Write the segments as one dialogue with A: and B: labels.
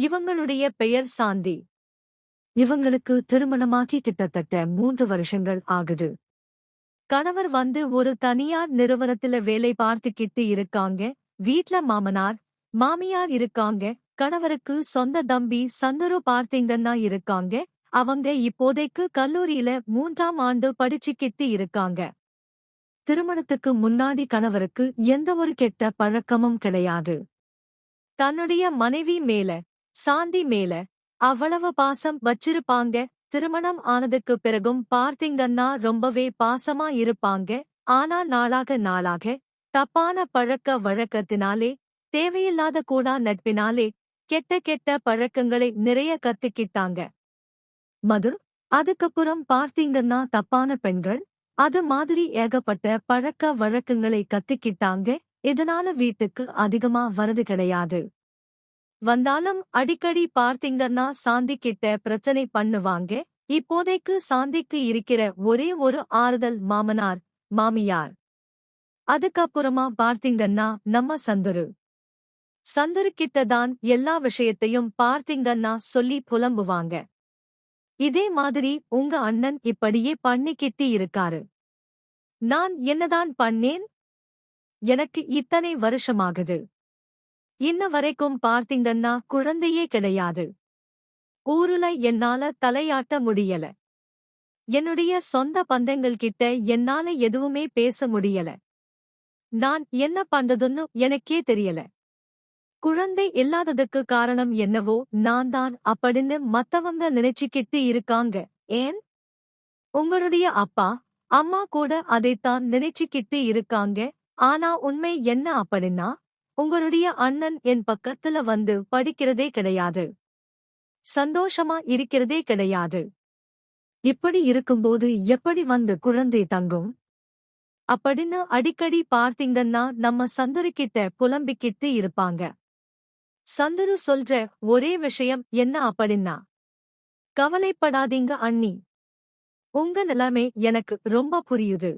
A: இவங்களுடைய பெயர் சாந்தி. இவங்களுக்கு திருமணமாகி கிட்டத்தட்ட மூன்று வருஷங்கள் ஆகுது. கணவர் வந்து ஒரு தனியார் நிறுவனத்துல வேலை பார்த்துக்கிட்டு இருக்காங்க. வீட்ல மாமனார் மாமியார் இருக்காங்க. கணவருக்கு சொந்த தம்பி சந்தரு பார்த்தீங்கன்னா இருக்காங்க. அவங்க இப்போதைக்கு கல்லூரியில மூன்றாம் ஆண்டு படிச்சுக்கிட்டு இருக்காங்க. திருமணத்துக்கு முன்னாடி கணவருக்கு எந்த ஒரு கெட்ட பழக்கமும் கிடையாது. தன்னுடைய மனைவி மேல சாந்தி மேல. அவ்வளவு பாசம் வச்சிருப்பாங்க. திருமணம் ஆனதுக்கு பிறகும் பார்த்தீங்கன்னா ரொம்பவே பாசமா இருப்பாங்க. ஆனா நாளாக நாளாக தப்பான பழக்க வழக்கத்தினாலே தேவையில்லாத கூடா நட்பினாலே கெட்ட கெட்ட பழக்கங்களை நிறைய கத்துக்கிட்டாங்க. மது அதுக்கப்புறம் பார்த்தீங்கன்னா தப்பான பெண்கள் அது மாதிரி ஏகப்பட்ட பழக்க வழக்கங்களை கத்துக்கிட்டாங்க. இதனால வீட்டுக்கு அதிகமா வரது கிடையாது. வந்தாலும் அடிக்கடி பார்த்தீங்கன்னா சாந்தி கிட்ட பிரச்சனை பண்ணுவாங்க. இப்போதைக்கு சாந்திக்கு இருக்கிற ஒரே ஒரு ஆறுதல் மாமனார் மாமியார். அதுக்கப்புறமா பார்த்தீங்கன்னா நம்ம சந்துரு. சந்துரு கிட்ட தான் எல்லா விஷயத்தையும் பார்த்தீங்கன்னா சொல்லி புலம்புவாங்க. இதே மாதிரி உங்க அண்ணன் இப்படியே பண்ணிக்கிட்டு இருக்காரு. நான் என்னதான் பண்ணேன்? எனக்கு இத்தனை வருஷமாகுது. இன்ன வரைக்கும் பார்த்தீங்கன்னா குழந்தையே கிடையாது. ஊருல என்னால தலையாட்ட முடியல. என்னுடைய சொந்த பந்தங்கள் கிட்ட என்னால எதுவுமே பேச முடியல. நான் என்ன பண்றதுன்னு எனக்கே தெரியல. குழந்தை இல்லாததுக்கு காரணம் என்னவோ நான் தான் அப்படின்னு மத்தவங்க நினைச்சுக்கிட்டு இருக்காங்க. ஏன்? உங்களுடைய அப்பா அம்மா கூட அதைத்தான் நினைச்சுக்கிட்டு இருக்காங்க. ஆனா உண்மை என்ன அப்படின்னா உங்களுடைய அண்ணன் என் பக்கத்துல வந்து படிக்கிறதே கிடையாது. சந்தோஷமா இருக்கிறதே கிடையாது. இப்படி இருக்கும்போது எப்படி வந்து குழந்தை தங்கும்? அப்படின்னு அடிக்கடி பார்த்தீங்கன்னா நம்ம சந்துருக்கிட்ட புலம்பிக்கிட்டு இருப்பாங்க. சந்துரு சொல்ற ஒரே விஷயம் என்ன அப்படின்னா கவலைப்படாதீங்க அண்ணி. உங்க நிலைமை எனக்கு ரொம்ப புரியுது.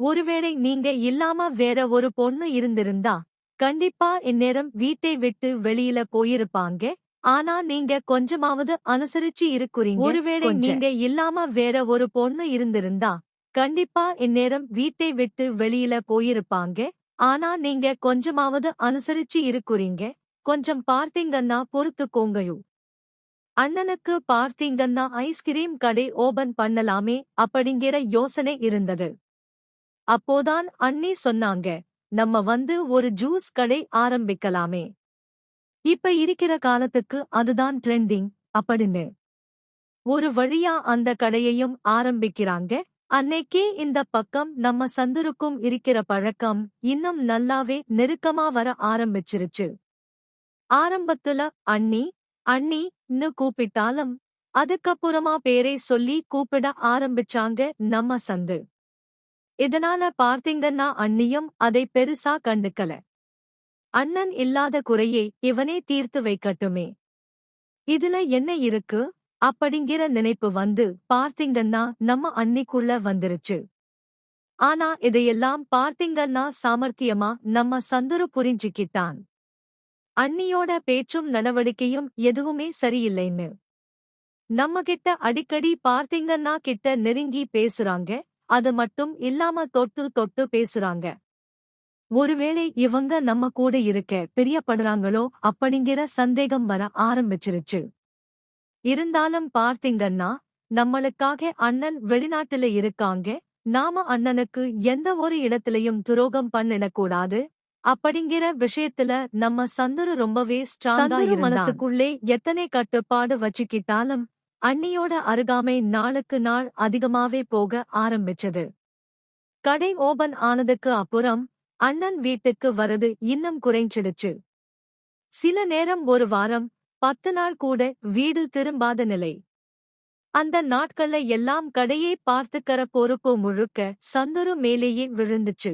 A: ஒருவேளை நீங்க இல்லாம வேற ஒரு பொண்ணு இருந்திருந்தா கண்டிப்பா இந்நேரம் வீட்டை விட்டு வெளியில போயிருப்பாங்க. ஆனா நீங்க கொஞ்சமாவது அனுசரிச்சு இருக்கிறீங்க. ஒருவேளை நீங்க இல்லாம வேற ஒரு பொண்ணு இருந்திருந்தா கண்டிப்பா இந்நேரம் வீட்டை விட்டு வெளியில போயிருப்பாங்க. ஆனா நீங்க கொஞ்சமாவது அனுசரிச்சு இருக்கிறீங்க. கொஞ்சம் பார்த்தீங்கன்னா பொறுத்துக்கோங்கயோ. அண்ணனுக்கு பார்த்தீங்கன்னா ஐஸ்கிரீம் கடை ஓபன் பண்ணலாமே அப்படிங்கிற யோசனை இருந்தது. அப்போதான் அண்ணி சொன்னாங்க நம்ம வந்து ஒரு ஜூஸ் கடை ஆரம்பிக்கலாமே. இப்ப இருக்கிற காலத்துக்கு அதுதான் ட்ரெண்டிங் அப்படின்னு. ஒரு வழியா அந்த கடையையும் ஆரம்பிக்கிறாங்க. அன்னைக்கே இந்த பக்கம் நம்ம சந்துருக்கும் இருக்கிற பழக்கம் இன்னும் நல்லாவே நெருக்கமா வர ஆரம்பிச்சிருச்சு. ஆரம்பத்துல அண்ணி அண்ணின்னு கூப்பிட்டாலும் அதுக்கப்புறமா பேரை சொல்லி கூப்பிட ஆரம்பிச்சாங்க நம்ம சந்து. இதனால பார்த்தீங்கன்னா அண்ணியும் அதை பெருசா கண்டுக்கல. அண்ணன் இல்லாத குறையை இவனே தீர்த்து வைக்கட்டுமே. இதுல என்ன இருக்கு? அப்படிங்கிற நினைப்பு வந்து பார்த்தீங்கன்னா நம்ம அன்னிக்குள்ள வந்துருச்சு. ஆனா இதையெல்லாம் பார்த்தீங்கன்னா சாமர்த்தியமா நம்ம சந்துரு புரிஞ்சுக்கிட்டான். அண்ணியோட பேச்சும் நடவடிக்கையும் எதுவுமே சரியில்லைன்னு. நம்ம கிட்ட அடிக்கடி பார்த்தீங்கன்னா கிட்ட நெருங்கி பேசுறாங்க அது மட்டும் இல்லாம தொட்டு தொட்டு பேசுறாங்க. ஒருவேளை இவங்க நம்ம கூட இருக்க பிரியப்படுறாங்களோ அப்படிங்கிற சந்தேகம் வர ஆரம்பிச்சிருச்சு. இருந்தாலும் பார்த்தீங்கன்னா நம்மளுக்காக அண்ணன் வெளிநாட்டுல இருக்காங்க நாம அண்ணனுக்கு எந்த ஒரு இடத்திலையும் துரோகம் பண்ணிடக்கூடாது அப்படிங்கிற விஷயத்துல நம்ம சந்துரு ரொம்பவே ஸ்ட்ராங்கா மனசுக்குள்ளே எத்தனை கட்டுப்பாடு வச்சுக்கிட்டாலும் அண்ணியோட அருகாமை நாளுக்கு நாள் அதிகமாவே போக ஆரம்பிச்சது. கடை ஓபன் ஆனதுக்கு அப்புறம் அண்ணன் வீட்டுக்கு வரது இன்னும் குறைஞ்சிடுச்சு. சில நேரம் ஒரு வாரம் பத்து நாள் கூட வீடு திரும்பாத நிலை. அந்த நாட்கள்ல எல்லாம் கடையை பார்த்துக்கற பொறுப்பு முழுக்க சந்துரு மேலேயே விழுந்துச்சு.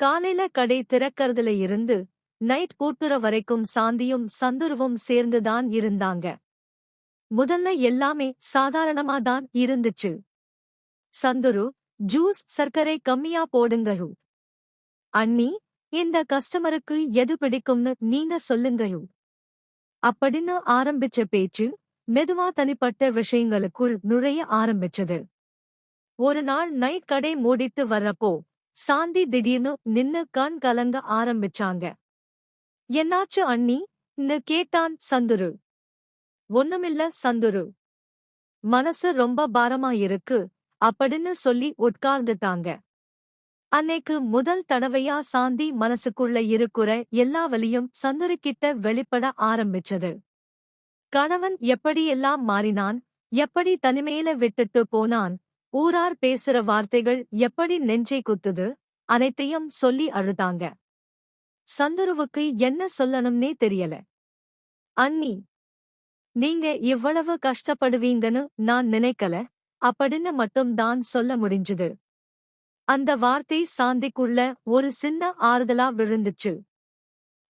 A: காலையில கடை திறக்கறதுல இருந்து நைட் கூட்டுற வரைக்கும் சாந்தியும் சந்துருவும் சேர்ந்துதான் இருந்தாங்க. முதல்ல எல்லாமே சாதாரணமா தான் இருந்துச்சு. சந்துரு ஜூஸ் சர்க்கரை கம்மியா போடுங்கயு. அண்ணி இந்த கஸ்டமருக்கு எது பிடிக்கும்னு நீங்க சொல்லுங்கயு. அப்படின்னு ஆரம்பிச்ச பேச்சு மெதுவா தனிப்பட்ட விஷயங்களுக்குள் நுழைய ஆரம்பிச்சது. ஒரு நாள் நைட் கடை மூடிட்டு வர்றப்போ சாந்தி திடீர்னு நின்னு கண் கலங்க ஆரம்பிச்சாங்க. என்னாச்சு அண்ணி? கேட்டான் சந்துரு. ஒண்ணுமில்ல சந்துரு. மனசு ரொம்ப பாரமா இருக்கு அப்படின்னு சொல்லி உட்கார்ந்துட்டாங்க. அன்னைக்கு முதல் தடவையா சாந்தி மனசுக்குள்ள இருக்குற எல்லா வலியும் சந்துருக்கிட்ட வெளிப்பட ஆரம்பிச்சது. கணவன் எப்படியெல்லாம் மாறினான் எப்படி தனிமையில விட்டுட்டு போனான் ஊரார் பேசுற வார்த்தைகள் எப்படி நெஞ்சை குத்துது அனைத்தையும் சொல்லி அழுதாங்க. சந்துருவுக்கு என்ன சொல்லணும்னே தெரியல. அண்ணி நீங்க இவ்வளவு கஷ்டப்படுவீங்கன்னு நான் நினைக்கல. அப்படின்னு மட்டும் தான் சொல்ல முடிஞ்சது. அந்த வார்த்தை சாந்திக்குள்ள ஒரு சின்ன ஆறுதலா விழுந்துச்சு.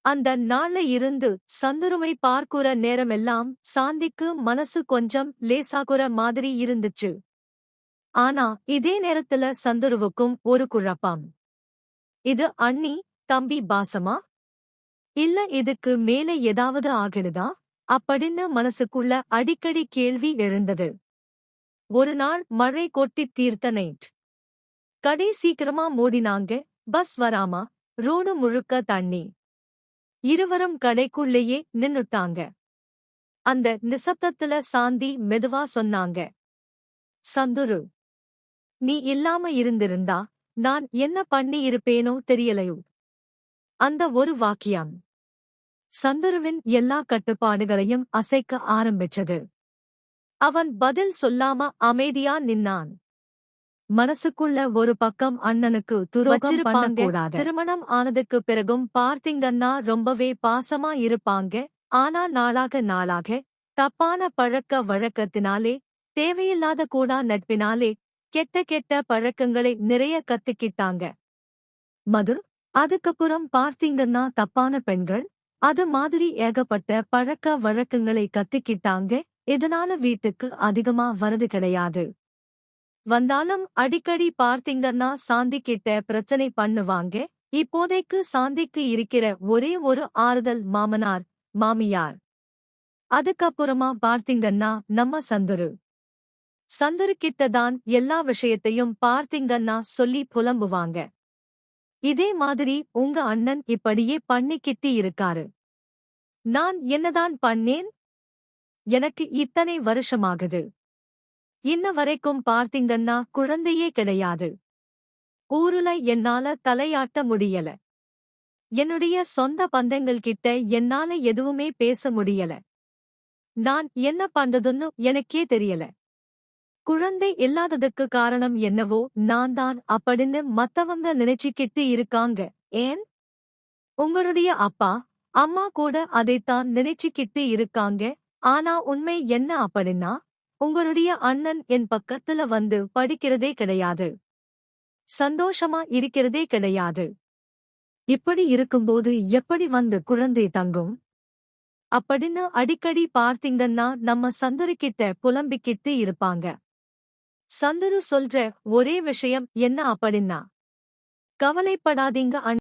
A: அந்த நாள்ல இருந்து சந்துருமை பார்க்குற நேரமெல்லாம் சாந்திக்கு மனசு கொஞ்சம் லேசாகுற மாதிரி இருந்துச்சு. ஆனா இதே நேரத்துல சந்துருவுக்கும் ஒரு குழப்பம். இது அண்ணி தம்பி பாசமா? இல்ல இதுக்கு மேலே ஏதாவது ஆகிடுதா? அப்படின்னு மனசுக்குள்ள அடிக்கடி கேள்வி எழுந்தது. ஒரு நாள் மழை கொட்டி தீர்த்த நைட். கடை சீக்கிரமா மூடினாங்க பஸ் வராமா ரோடு முழுக்க தண்ணி. இருவரும் கடைக்குள்ளேயே நின்னுட்டாங்க. அந்த நிசப்தத்துல சாந்தி மெதுவா சொன்னாங்க. சந்துரு நீ இல்லாம இருந்திருந்தா நான் என்ன பண்ணி இருப்பேனோ தெரியலையோ? அந்த ஒரு வாக்கியம். சந்துருவின் எல்லா கட்டுப்பாடுகளையும் அசைக்க ஆரம்பிச்சது. அவன் பதில் சொல்லாம அமைதியா நின்னான். மனசுக்குள்ள ஒரு பக்கம் அண்ணனுக்கு துரோகம் திருமணம் ஆனதுக்கு பிறகும் பார்த்தீங்கன்னா ரொம்பவே பாசமா இருப்பாங்க. ஆனா நாளாக நாளாக தப்பான பழக்க வழக்கத்தினாலே தேவையில்லாத கூடா நட்பினாலே கெட்ட கெட்ட பழக்கங்களை நிறைய கத்துக்கிட்டாங்க. மது அதுக்கப்புறம் பார்த்தீங்கன்னா தப்பான பெண்கள் அது மாதிரி ஏகப்பட்ட பழக்க வழக்கங்களை கத்துக்கிட்டாங்க. இதனால வீட்டுக்கு அதிகமா வரது கிடையாது. வந்தாலும் அடிக்கடி பார்த்தீங்கன்னா சாந்தி கிட்ட பிரச்சனை பண்ணுவாங்க. இப்போதைக்கு சாந்திக்கு இருக்கிற ஒரே ஒரு ஆறுதல் மாமனார் மாமியார். அதுக்கப்புறமா பார்த்தீங்கன்னா நம்ம சந்துரு. சந்துரு கிட்ட தான் எல்லா விஷயத்தையும் பார்த்தீங்கன்னா சொல்லி புலம்புவாங்க. இதே மாதிரி உங்க அண்ணன் இப்படியே பண்ணிக்கிட்டு இருக்காரு. நான் என்னதான் பண்ணேன்? எனக்கு இத்தனை வருஷமாகுது. இன்ன வரைக்கும் பார்த்தீங்கன்னா குழந்தையே கிடையாது. ஊருல என்னால தலையாட்ட முடியல. என்னுடைய சொந்த பந்தங்கள் கிட்ட என்னால எதுவுமே பேச முடியல. நான் என்ன பண்றதுன்னு எனக்கே தெரியல. குழந்தை இல்லாததுக்கு காரணம் என்னவோ நான் தான் அப்படின்னு மத்தவங்க நினைச்சுக்கிட்டு இருக்காங்க. ஏன்? உங்களுடைய அப்பா அம்மா கூட அதைத்தான் நினைச்சுக்கிட்டு இருக்காங்க. ஆனா உண்மை என்ன அப்படின்னா உங்களுடைய அண்ணன் என் பக்கத்துல வந்து படிக்கிறதே கிடையாது. சந்தோஷமா இருக்கிறதே கிடையாது. இப்படி இருக்கும்போது எப்படி வந்து குழந்தை தங்கும்? அப்படின்னு அடிக்கடி பார்த்தீங்கன்னா நம்ம சந்தரிக்கிட்ட புலம்பிக்கிட்டு இருப்பாங்க. சந்துரு சொல்ற ஒரே விஷயம் என்ன அப்படின்னா கவலைப்படாதீங்க